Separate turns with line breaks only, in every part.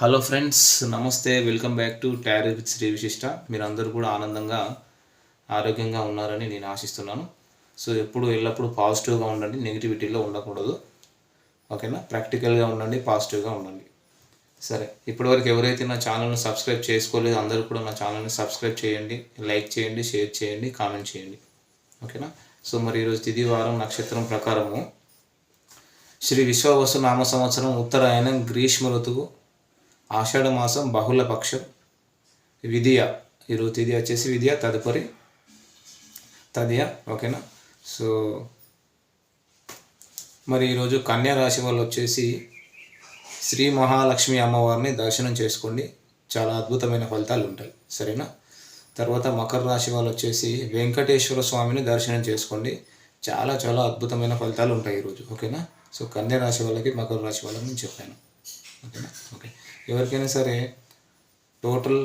Hello friends నమస్తే welcome back to tarot with Shri Vishishta మీరందరూ కూడా ఆనందంగా ఆరోగ్యంగా ఉన్నారని నేను ఆశిస్తున్నాను. సో ఎప్పుడు ఎల్లప్పుడూ పాజిటివ్గా ఉండండి నెగిటివిటీలో ఉండకూడదు. ఓకేనా ప్రాక్టికల్గా ఉండండి పాజిటివ్గా ఉండండి. సరే ఇప్పటివరకు ఎవరైతే నా ఛానల్ని సబ్స్క్రైబ్ చేసుకోలేదు అందరూ కూడా నా ఛానల్ని సబ్స్క్రైబ్ చేయండి లైక్ చేయండి షేర్ చేయండి కామెంట్ చేయండి. ఓకేనా సో మరి ఈరోజు తిది వారం నక్షత్రం ప్రకారము. శ్రీ విశ్వవసు నామ సంవత్సరం ఉత్తరాయణం గ్రీష్మ ఋతువు. ఆషాఢ మాసం బహుళ పక్షం. విధియ ఈరోజు తిది వచ్చేసి విధియ తదుపరి తదియ ఓకేనా? సో మరి ఈరోజు కన్యా రాశి వాళ్ళు వచ్చేసి శ్రీ మహాలక్ష్మి అమ్మవారిని దర్శనం చేసుకోండి. చాలా అద్భుతమైన ఫలితాలు ఉంటాయి. సరేనా? తర్వాత మకర రాశి వాళ్ళు వచ్చేసి వెంకటేశ్వర స్వామిని దర్శనం చేసుకోండి. చాలా చాలా అద్భుతమైన ఫలితాలు ఉంటాయి ఈరోజు ఓకేనా? సో కన్యా రాశి వాళ్ళకి మకర రాశి వాళ్ళకి నేను చెప్పాను. ఓకేనా? ఓకే. ఎవరికైనా సరే టోటల్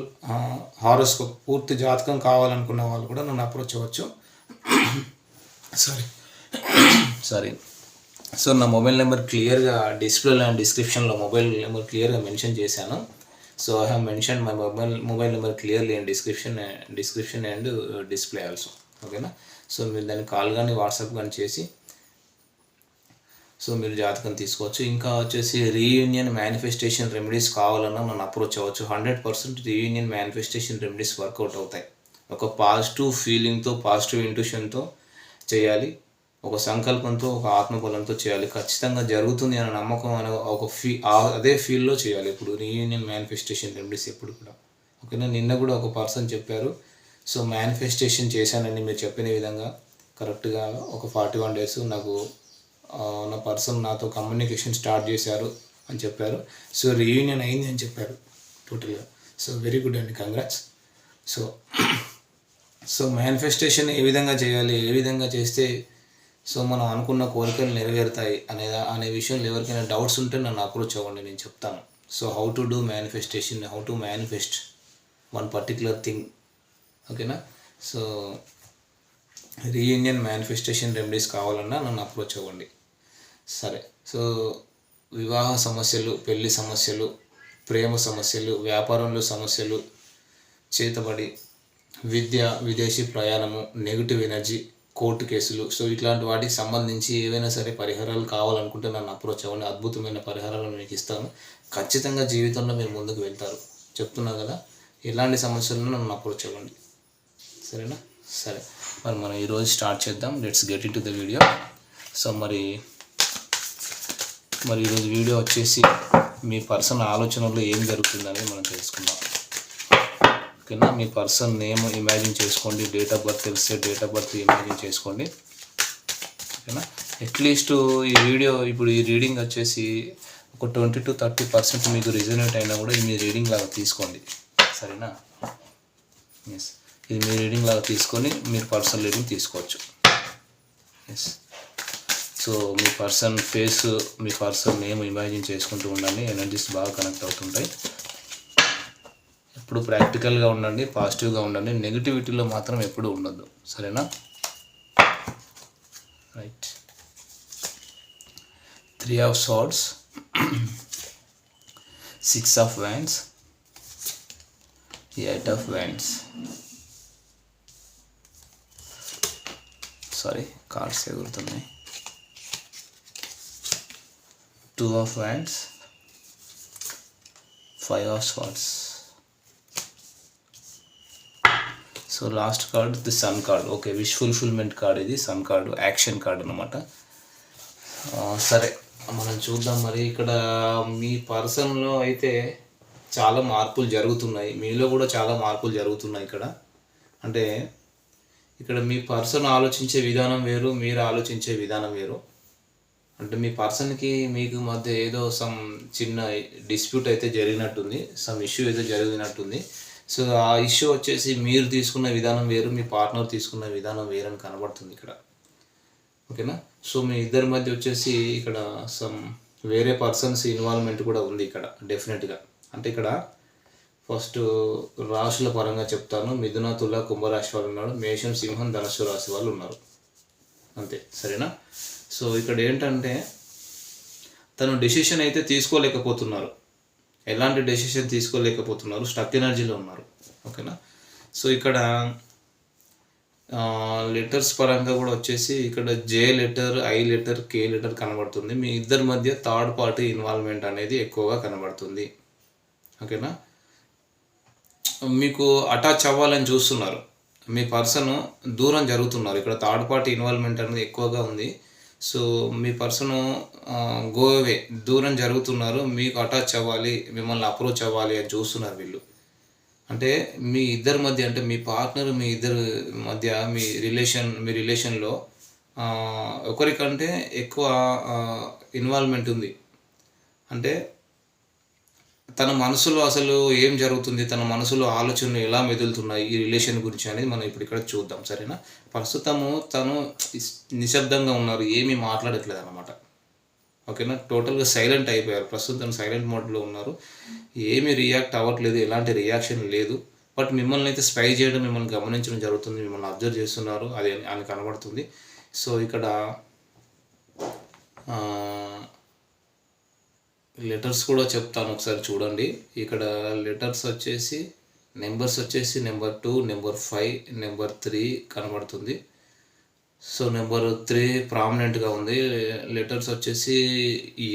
హారోస్కోప్ పూర్తి జాతకం కావాలనుకున్న వాళ్ళు కూడా నన్ను అప్రోచ్ అవ్వచ్చు. సారీ సారీ సో నా మొబైల్ నెంబర్ క్లియర్గా డిస్ప్లేలో అండ్ డిస్క్రిప్షన్లో మొబైల్ నెంబర్ క్లియర్గా మెన్షన్ చేశాను. So I have mention my mobile mobile number clearly and description description and display also ఓకేనా సో మీరు దాన్ని కాల్ కానీ వాట్సాప్ కానీ చేసి సో మీరు జాతకం తీసుకోవచ్చు. ఇంకా వచ్చేసి రీయూనియన్ మేనిఫెస్టేషన్ రెమెడీస్ కావాలన్నా నన్ను అప్రోచ్ అవ్వచ్చు. Hundred percent reunion manifestation remedies work out అవుతాయి. ఒక పాజిటివ్ ఫీలింగ్తో పాజిటివ్ ఇంట్యూషన్తో చేయాలి. ఒక సంకల్పంతో ఒక ఆత్మబలంతో చేయాలి. ఖచ్చితంగా జరుగుతుంది అనే నమ్మకం అనే ఒక ఫీ అదే ఫీల్డ్లో చేయాలి. ఇప్పుడు రీయూనియన్ మేనిఫెస్టేషన్ రెమెడీస్ ఎప్పుడు కూడా. ఓకేనా? నిన్న కూడా ఒక పర్సన్ చెప్పారు. సో మేనిఫెస్టేషన్ చేశానని మీరు చెప్పిన విధంగా కరెక్ట్గా ఒక ఫార్టీ వన్ డేస్ నాకు ఉన్న నా పర్సన్ నాతో కమ్యూనికేషన్ స్టార్ట్ చేశారు అని చెప్పారు. సో రీయూనియన్ అయింది అని చెప్పారు టోటల్గా సో వెరీ గుడ్ అండి. కంగ్రాట్స్ సో సో మేనిఫెస్టేషన్ ఏ విధంగా చేయాలి ఏ విధంగా చేస్తే సో మనం అనుకున్న కోరికలు నెరవేరుతాయి అనే అనే విషయంలో ఎవరికైనా డౌట్స్ ఉంటే నన్ను అప్రోచ్ అవ్వండి నేను చెప్తాను. So how to do manifestation how to manifest one particular thing ఓకేనా సో రీయూనియన్ మేనిఫెస్టేషన్ రెమెడీస్ కావాలన్నా నన్ను అప్రోచ్ అవ్వండి. సరే. సో వివాహ సమస్యలు పెళ్ళి సమస్యలు ప్రేమ సమస్యలు వ్యాపారంలో సమస్యలు చేతబడి విద్య విదేశీ ప్రయాణము నెగిటివ్ ఎనర్జీ కోర్టు కేసులు. సో ఇట్లాంటి వాటికి సంబంధించి ఏవైనా సరే పరిహారాలు కావాలనుకుంటే నన్ను అప్రోచ్ అవ్వండి. అద్భుతమైన పరిహారాలు మీకు ఇస్తాను. ఖచ్చితంగా జీవితంలో మీరు ముందుకు వెళ్తారు. చెప్తున్నా కదా? ఎలాంటి సమస్యలను నన్ను అప్రోచ్ అవ్వండి. సరేనా? సరే. మరి మనం ఈరోజు స్టార్ట్ చేద్దాం. Let's get into the video so మరి మరి ఈరోజు వీడియో వచ్చేసి మీ పర్సన్ ఆలోచనలో ఏం జరుగుతుందనేది మనం తెలుసుకుందాం. ఓకేనా? మీ పర్సన్ నేమ్ ఇమాజిన్ చేసుకోండి డేట్ ఆఫ్ బర్త్ తెలిస్తే డేట్ ఆఫ్ బర్త్ ఇమాజిన్ చేసుకోండి. ఓకేనా? అట్లీస్ట్ ఈ వీడియో ఇప్పుడు ఈ రీడింగ్ వచ్చేసి ఒక ట్వంటీ టు థర్టీ పర్సెంట్ మీకు రిజనేట్ అయినా కూడా ఇది మీ రీడింగ్ లాగా తీసుకోండి. సరేనా? ఎస్ ఇది మీ రీడింగ్ లాగా తీసుకొని మీరు పర్సనల్ రీడింగ్ తీసుకోవచ్చు. ఎస్ సో మీ పర్సన్ ఫేస్ మీ పర్సన్ నేమ్ ఇమాజిన్ చేసుకుంటూ ఉండండి. ఎనర్జీస్ బాగా కనెక్ట్ అవుతుంటాయి. ఎప్పుడు ప్రాక్టికల్గా ఉండండి పాజిటివ్గా ఉండండి. నెగిటివిటీలో మాత్రం ఎప్పుడు ఉండద్దు. సరేనా? Right three of swords six of wands eight of wands sorry cards ఎగురుతున్నాయి. Two of wands five of swords so last card the sun card okay wish fulfilment card ఇది. సన్ కార్డు యాక్షన్ కార్డ్ అనమాట సరే మనం చూద్దాం మరి. ఇక్కడ మీ పర్సన్లో అయితే చాలా మార్పులు జరుగుతున్నాయి. మీలో కూడా చాలా మార్పులు జరుగుతున్నాయి ఇక్కడ. అంటే ఇక్కడ మీ పర్సన్ ఆలోచించే విధానం వేరు మీరు ఆలోచించే విధానం వేరు. అంటే మీ పర్సన్కి మీకు మధ్య ఏదో సమ్ చిన్న డిస్ప్యూట్ అయితే జరిగినట్టుంది సమ్ ఇష్యూ అయితే జరిగినట్టుంది. సో ఆ ఇష్యూ వచ్చేసి మీరు తీసుకున్న విధానం వేరు మీ పార్ట్నర్ తీసుకున్న విధానం వేరు అని కనబడుతుంది ఇక్కడ. ఓకేనా సో మీ ఇద్దరి మధ్య వచ్చేసి ఇక్కడ సమ్ వేరే పర్సన్స్ ఇన్వాల్వ్మెంట్ కూడా ఉంది ఇక్కడ డెఫినెట్గా అంటే ఇక్కడ ఫస్ట్ రాశుల పరంగా చెప్తాను. మిథున తుల కుంభరాశి వాళ్ళు ఉన్నారు. మేషం సింహం ధనుసు రాశి వాళ్ళు ఉన్నారు. అంతే. సరేనా? సో ఇక్కడ ఏంటంటే తను డెసిషన్ అయితే తీసుకోలేకపోతున్నారు. ఎలాంటి డెసిషన్ తీసుకోలేకపోతున్నారు స్టక్ ఎనర్జీలో ఉన్నారు. ఓకేనా? సో ఇక్కడ లెటర్స్ పరంగా కూడా వచ్చేసి ఇక్కడ J letter I letter K letter కనబడుతుంది. మీ ఇద్దరి మధ్య థర్డ్ పార్టీ ఇన్వాల్వ్మెంట్ అనేది ఎక్కువగా కనబడుతుంది. ఓకేనా? మీకు అటాచ్ అవ్వాలని చూస్తున్నారు. మీ పర్సన్ దూరం జరుగుతున్నారు. ఇక్కడ థర్డ్ పార్టీ ఇన్వాల్వ్మెంట్ అనేది ఎక్కువగా ఉంది. సో మీ పర్సన్ గో అవే దూరం జరుగుతున్నారు మీకు అటాచ్ అవ్వాలి మిమ్మల్ని అప్రోచ్ అవ్వాలి అని చూస్తున్నారు వీళ్ళు. అంటే మీ ఇద్దరి మధ్య అంటే మీ పార్ట్నర్ మీ ఇద్దరి మధ్య మీ రిలేషన్ మీ రిలేషన్లో ఒకరికంటే ఎక్కువ ఇన్వాల్వ్మెంట్ ఉంది. అంటే తన మనసులో అసలు ఏం జరుగుతుంది? తన మనసులో ఆలోచనలు ఎలా మెదులుతున్నాయి? ఈ రిలేషన్ గురించి అనేది మనం ఇప్పుడు ఇక్కడ చూద్దాం సరేనా? ప్రస్తుతము తను నిశ్శబ్దంగా ఉన్నారు ఏమీ మాట్లాడట్లేదు అనమాట ఓకేనా? టోటల్గా సైలెంట్ అయిపోయారు. ప్రస్తుతం సైలెంట్ మోడ్లో ఉన్నారు. ఏమీ రియాక్ట్ అవ్వట్లేదు ఎలాంటి రియాక్షన్ లేదు. బట్ మిమ్మల్ని అయితే స్పై చేయడం మిమ్మల్ని గమనించడం జరుగుతుంది మిమ్మల్ని అబ్జర్వ్ చేస్తున్నారు అది ఆయన కనబడుతుంది. సో ఇక్కడ లెటర్స్ కూడా చెప్తాను ఒకసారి చూడండి. ఇక్కడ లెటర్స్ వచ్చేసి నెంబర్స్ వచ్చేసి number two number five number three కనబడుతుంది. సో నెంబర్ త్రీ ప్రామినెంట్గా ఉంది. లెటర్స్ వచ్చేసి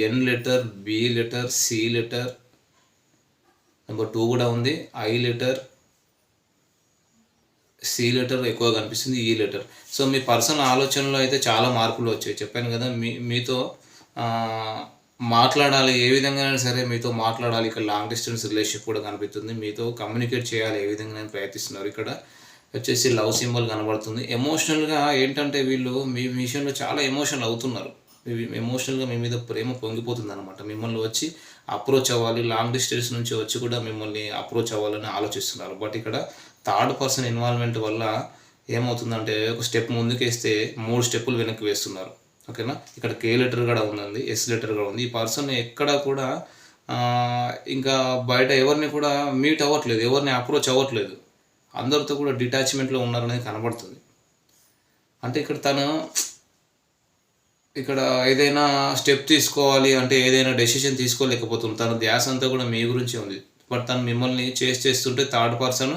N letter B letter C letter number two కూడా ఉంది. ఐ లెటర్ సి లెటర్ ఎక్కువ కనిపిస్తుంది ఈ లెటర్. సో మీ పర్సనల్ ఆలోచనలో అయితే చాలా మార్పులు వచ్చాయి. చెప్పాను కదా మీ మీతో మాట్లాడాలి ఏ విధంగా సరే మీతో మాట్లాడాలి. ఇక్కడ లాంగ్ డిస్టెన్స్ రిలేషన్షిప్ కూడా కనిపిస్తుంది. మీతో కమ్యూనికేట్ చేయాలి ఏ విధంగా ప్రయత్నిస్తున్నారు. ఇక్కడ వచ్చేసి లవ్ సింబల్ కనబడుతుంది. ఎమోషనల్గా ఏంటంటే వీళ్ళు మీ విషయంలో చాలా ఎమోషనల్ అవుతున్నారు. ఎమోషనల్గా మీ మీద ప్రేమ పొంగిపోతుంది అనమాట మిమ్మల్ని వచ్చి అప్రోచ్ అవ్వాలి లాంగ్ డిస్టెన్స్ నుంచి వచ్చి కూడా మిమ్మల్ని అప్రోచ్ అవ్వాలని ఆలోచిస్తున్నారు. బట్ ఇక్కడ థర్డ్ పర్సన్ ఇన్వాల్వ్మెంట్ వల్ల ఏమవుతుందంటే ఒక స్టెప్ ముందుకేస్తే మూడు స్టెప్పులు వెనక్కి వేస్తున్నారు. ఓకేనా? ఇక్కడ కే లెటర్ కూడా ఉందండి ఎస్ లెటర్ కూడా ఉంది. ఈ పర్సన్ ఎక్కడ కూడా ఇంకా బయట ఎవరిని కూడా మీట్ అవ్వట్లేదు ఎవరిని అప్రోచ్ అవ్వట్లేదు. అందరితో కూడా డిటాచ్మెంట్లో ఉన్నారనేది కనబడుతుంది. అంటే ఇక్కడ తను ఇక్కడ ఏదైనా స్టెప్ తీసుకోవాలి అంటే ఏదైనా డెసిషన్ తీసుకోలేకపోతుంది. తన ధ్యాస అంతా కూడా మీ గురించి ఉంది. బట్ తను మిమ్మల్ని చేసి చేస్తుంటే థర్డ్ పర్సన్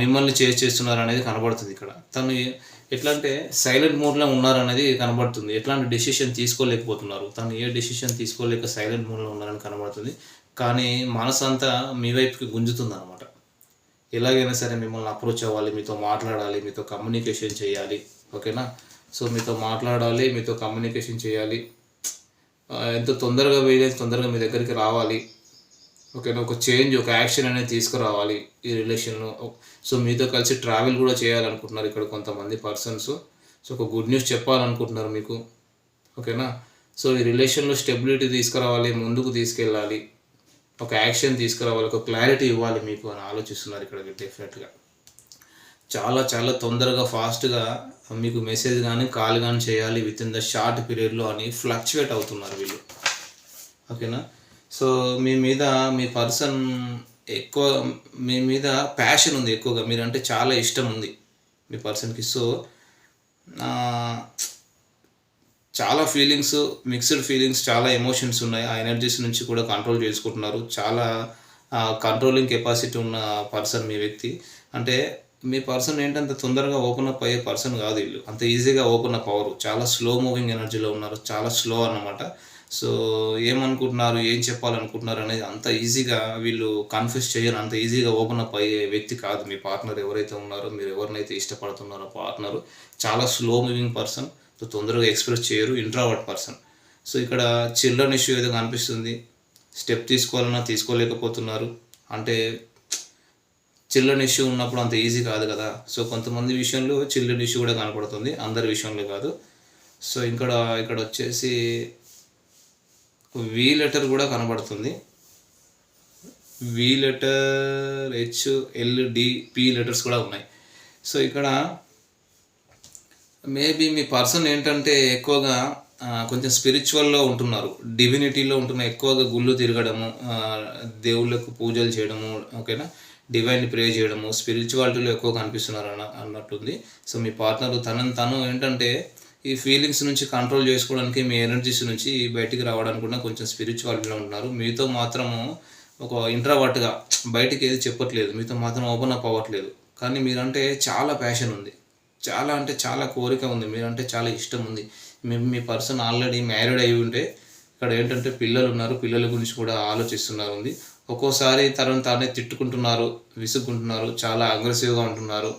మిమ్మల్ని చేసి చేస్తున్నారు అనేది కనబడుతుంది ఇక్కడ. తను ఎట్లా అంటే సైలెంట్ మోడ్లో ఉన్నారనేది కనబడుతుంది. ఎట్లాంటి డెసిషన్ తీసుకోలేకపోతున్నారు. తను ఏ డెసిషన్ తీసుకోలేక సైలెంట్ మోడ్లో ఉన్నారని కనబడుతుంది. కానీ మనసు అంతా మీ వైపుకి గుంజుతుంది అనమాట ఎలాగైనా సరే మిమ్మల్ని అప్రోచ్ అవ్వాలి మీతో మాట్లాడాలి మీతో కమ్యూనికేషన్ చేయాలి. ఓకేనా? సో మీతో మాట్లాడాలి మీతో కమ్యూనికేషన్ చేయాలి. ఎంత తొందరగా వేయలేదు తొందరగా మీ దగ్గరికి రావాలి. ఓకేనా ఒక చేంజ్ ఒక యాక్షన్ అనేది తీసుకురావాలి ఈ రిలేషన్లో సో మీతో కలిసి ట్రావెల్ కూడా చేయాలనుకుంటున్నారు ఇక్కడ కొంతమంది పర్సన్స్ సో ఒక గుడ్ న్యూస్ చెప్పాలనుకుంటున్నారు మీకు. ఓకేనా? సో ఈ రిలేషన్లో స్టెబిలిటీ తీసుకురావాలి ముందుకు తీసుకెళ్ళాలి. ఒక యాక్షన్ తీసుకురావాలి ఒక క్లారిటీ ఇవ్వాలి మీకు అని ఆలోచిస్తున్నారు ఇక్కడ డెఫినెట్గా చాలా చాలా తొందరగా ఫాస్ట్గా మీకు మెసేజ్ కానీ కాల్ కానీ చేయాలి విత్ ఇన్ ద షార్ట్ పీరియడ్లో అని ఫ్లక్చువేట్ అవుతున్నారు వీళ్ళు. ఓకేనా? సో మీ మీద మీ పర్సన్ ఎక్కువ మీ మీద ప్యాషన్ ఉంది ఎక్కువగా. మీరంటే చాలా ఇష్టం ఉంది మీ పర్సన్కి. సో చాలా ఫీలింగ్స్ మిక్స్డ్ ఫీలింగ్స్ చాలా ఎమోషన్స్ ఉన్నాయి. ఆ ఎనర్జీస్ నుంచి కూడా కంట్రోల్ చేసుకుంటున్నారు. చాలా కంట్రోలింగ్ కెపాసిటీ ఉన్న పర్సన్ మీ వ్యక్తి. అంటే మీ పర్సన్ ఏంటంత తొందరగా ఓపెన్ అప్ అయ్యే పర్సన్ కాదు వీళ్ళు. అంత ఈజీగా ఓపెన్ అప్ అవ్వరు. చాలా స్లో మూవింగ్ ఎనర్జీలో ఉన్నారు. చాలా స్లో అన్నమాట. సో ఏమనుకుంటున్నారు ఏం చెప్పాలనుకుంటున్నారు అనేది అంత ఈజీగా వీళ్ళు కన్ఫ్యూజ్ చేయరు అంత ఈజీగా ఓపెన్ అప్ అయ్యే వ్యక్తి కాదు మీ పార్ట్నర్ ఎవరైతే ఉన్నారో మీరు ఎవరినైతే ఇష్టపడుతున్నారో పార్ట్నర్ చాలా స్లో మూవింగ్ పర్సన్ సో తొందరగా ఎక్స్ప్రెస్ చేయరు ఇంట్రావర్ట్ పర్సన్ సో ఇక్కడ చిల్డ్రన్ ఇష్యూ ఏదో కనిపిస్తుంది స్టెప్ తీసుకోవాలన్నా తీసుకోలేకపోతున్నారు అంటే చిల్డ్రన్ ఇష్యూ ఉన్నప్పుడు అంత ఈజీ కాదు కదా. సో కొంతమంది విషయంలో చిల్డ్రన్ ఇష్యూ కూడా కనపడుతుంది అందరి విషయంలో కాదు. సో ఇక్కడ ఇక్కడ వచ్చేసి వి లెటర్ కూడా కనబడుతుంది. V letter H L D P letters కూడా ఉన్నాయి. సో ఇక్కడ మేబీ మీ పర్సన్ ఏంటంటే ఎక్కువగా కొంచెం స్పిరిచువల్లో ఉంటున్నారు. డివినిటీలో ఉంటున్న ఎక్కువగా గుళ్ళు తిరగడము దేవుళ్ళకు పూజలు చేయడము ఓకేనా డివైన్ ప్రే చేయడము స్పిరిచువాలిటీలో ఎక్కువ కనిపిస్తున్నారు అన్న అన్నట్టుంది. సో మీ పార్ట్నర్ తనని తను ఏంటంటే ఈ ఫీలింగ్స్ నుంచి కంట్రోల్ చేసుకోవడానికి మీ ఎనర్జీస్ నుంచి బయటికి రావడానికి కూడా కొంచెం స్పిరిచువాలిటీలో ఉంటున్నారు మీతో మాత్రము ఒక ఇంట్రావర్ట్గా బయటికి ఏది చెప్పట్లేదు. మీతో మాత్రం ఓపెన్ అప్ అవ్వట్లేదు. కానీ మీరంటే చాలా ప్యాషన్ ఉంది. చాలా అంటే చాలా కోరిక ఉంది. మీరంటే చాలా ఇష్టం ఉంది. మీ మీ పర్సన్ ఆల్రెడీ మ్యారీడ్ అయి ఉంటే ఇక్కడ ఏంటంటే పిల్లలు ఉన్నారు. పిల్లల గురించి కూడా ఆలోచిస్తున్నారు ఉంది. ఒక్కోసారి తనను తానే తిట్టుకుంటున్నారు విసుక్కుంటున్నారు చాలా అగ్రెసివ్గా ఉంటున్నారు.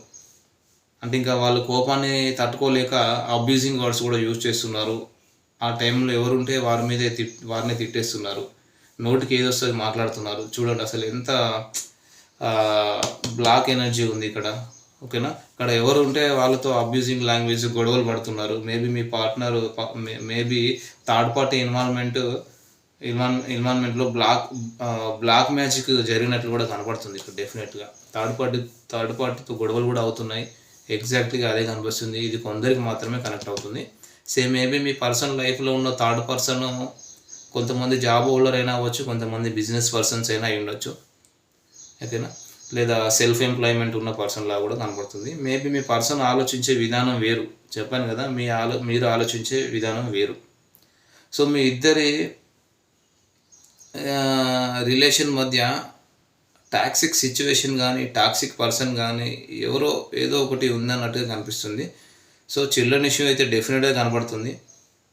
అంటే ఇంకా వాళ్ళు కోపాన్ని తట్టుకోలేక అబ్యూజింగ్ వర్డ్స్ కూడా యూజ్ చేస్తున్నారు. ఆ టైంలో ఎవరుంటే వారి మీదే తిట్ వారిని తిట్టేస్తున్నారు. నోటికి ఏది వస్తుంది మాట్లాడుతున్నారు. చూడండి అసలు ఎంత బ్లాక్ ఎనర్జీ ఉంది ఇక్కడ. ఓకేనా? ఇక్కడ ఎవరు ఉంటే వాళ్ళతో అబ్యూజింగ్ లాంగ్వేజ్ గొడవలు పడుతున్నారు. మేబీ మీ partner maybe third party involvement ఇన్వాల్ ఇన్వాల్వ్మెంట్లో బ్లాక్ బ్లాక్ మ్యాజిక్ జరిగినట్లు కూడా కనపడుతుంది ఇక్కడ డెఫినెట్గా థర్డ్ పార్టీ థర్డ్ పార్టీతో గొడవలు కూడా అవుతున్నాయి. ఎగ్జాక్ట్గా అదే కనిపిస్తుంది. ఇది కొందరికి మాత్రమే కనెక్ట్ అవుతుంది. సేమ్ మేబీ మీ పర్సన్ లైఫ్లో ఉన్న థర్డ్ పర్సన్ కొంతమంది జాబ్ హోల్డర్ అయినా అవ్వచ్చు కొంతమంది బిజినెస్ పర్సన్స్ అయినా అయి ఉండొచ్చు. ఓకేనా లేదా సెల్ఫ్ ఎంప్లాయ్మెంట్ ఉన్న పర్సన్లా కూడా కనపడుతుంది. మేబీ మీ పర్సన్ ఆలోచించే విధానం వేరు. చెప్పాను కదా మీ ఆలో మీరు ఆలోచించే విధానం వేరు. సో మీ ఇద్దరి రిలేషన్ మధ్య టాక్సిక్ సిచ్యువేషన్ కానీ టాక్సిక్ పర్సన్ కానీ ఎవరో ఏదో ఒకటి ఉందన్నట్టుగా కనిపిస్తుంది. సో చిల్డ్రన్ ఇష్యూ అయితే డెఫినెట్గా కనబడుతుంది.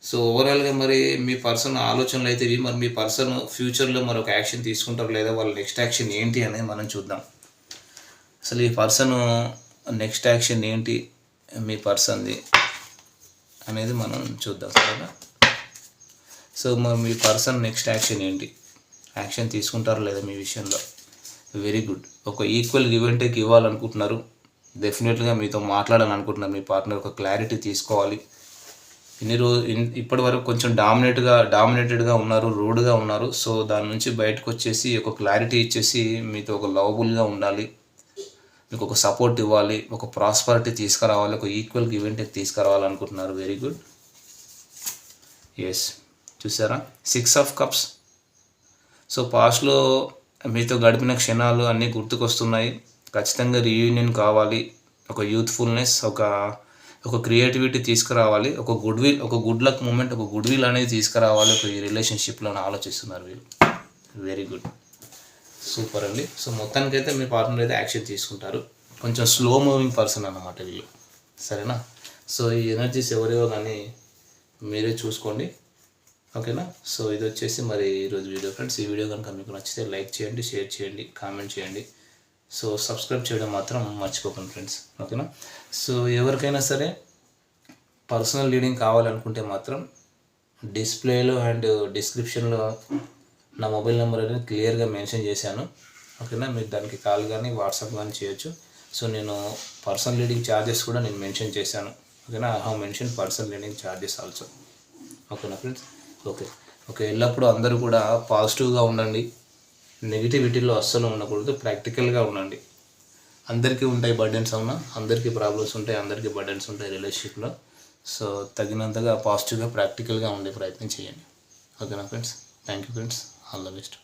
సో ఓవరాల్గా మరి మీ పర్సన్ ఆలోచనలు అయితే ఇవి. మరి మీ పర్సన్ ఫ్యూచర్లో మరి ఒక యాక్షన్ తీసుకుంటారు లేదా వాళ్ళ నెక్స్ట్ యాక్షన్ ఏంటి అనేది మనం చూద్దాం. అసలు ఈ పర్సన్ నెక్స్ట్ యాక్షన్ ఏంటి మీ పర్సన్ది అనేది మనం చూద్దాం సరేనా? సో మరి మీ పర్సన్ నెక్స్ట్ యాక్షన్ ఏంటి? యాక్షన్ తీసుకుంటారు లేదా మీ విషయంలో. Very good. ఒక ఈక్వల్ గివ్ అండ్ టేక్ ఇవ్వాలనుకుంటున్నారు. డెఫినెట్గా మీతో మాట్లాడాలని అనుకుంటున్నారు మీ పార్ట్నర్ ఒక క్లారిటీ తీసుకోవాలి. ఇన్ని రోజు ఇప్పటి వరకు కొంచెం డామినేట్గా డామినేటెడ్గా ఉన్నారు రూడ్గా ఉన్నారు. సో దాని నుంచి బయటకు వచ్చేసి ఒక క్లారిటీ ఇచ్చేసి మీతో ఒక లవబుల్గా ఉండాలి. మీకు ఒక సపోర్ట్ ఇవ్వాలి. ఒక ప్రాస్పరిటీ తీసుకురావాలి. ఒక equal give and take తీసుకురావాలనుకుంటున్నారు. Very good. Yes చూసారా? Six of cups. సో పాస్ట్లో మీతో గడిపిన క్షణాలు అన్నీ గుర్తుకొస్తున్నాయి. ఖచ్చితంగా రీయూనియన్ కావాలి. ఒక యూత్ఫుల్నెస్ ఒక ఒక క్రియేటివిటీ తీసుకురావాలి. ఒక గుడ్ విల్ ఒక గుడ్ లక్ మూమెంట్ ఒక గుడ్ విల్ అనేది తీసుకురావాలి. ఒక ఈ రిలేషన్షిప్లో ఆలోచిస్తున్నారు వీళ్ళు. వెరీ గుడ్ సూపర్ అండి. సో మొత్తానికైతే మీ పార్ట్నర్ అయితే యాక్షన్ తీసుకుంటారు. కొంచెం స్లో మూవింగ్ పర్సన్ అన్నమాట వీళ్ళు. సరేనా? సో ఈ ఎనర్జీస్ ఎవరేవో కానీ మీరే చూసుకోండి. ఓకేనా? సో ఇది వచ్చేసి మరి ఈరోజు వీడియో ఫ్రెండ్స్. ఈ వీడియో కనుక మీకు నచ్చితే లైక్ చేయండి షేర్ చేయండి కామెంట్ చేయండి. సో సబ్స్క్రైబ్ చేయడం మాత్రం మర్చిపోకండి ఫ్రెండ్స్. ఓకేనా? సో ఎవరికైనా సరే పర్సనల్ రీడింగ్ కావాలనుకుంటే మాత్రం డిస్ప్లేలో అండ్ డిస్క్రిప్షన్లో నా మొబైల్ నెంబర్ అనేది క్లియర్గా మెన్షన్ చేశాను. ఓకేనా? మీరు దానికి కాల్ కానీ వాట్సాప్ కానీ చేయొచ్చు. సో నేను పర్సనల్ రీడింగ్ ఛార్జెస్ కూడా నేను మెన్షన్ చేశాను. ఓకేనా? I have mention personal reading charges also. ఓకేనా ఫ్రెండ్స్? ఓకే. ఓకే ఎల్లప్పుడూ అందరూ కూడా పాజిటివ్గా ఉండండి. నెగిటివిటీలో అస్సలు ఉండకూడదు ప్రాక్టికల్గా ఉండండి. అందరికీ ఉంటాయి బర్డెన్స్ అవునా? అందరికీ ప్రాబ్లమ్స్ ఉంటాయి అందరికీ బర్డెన్స్ ఉంటాయి రిలేషన్షిప్లో. సో తగినంతగా పాజిటివ్గా ప్రాక్టికల్గా ఉండే ప్రయత్నం చేయండి. ఓకేనా friends? Thank you friends. All the best.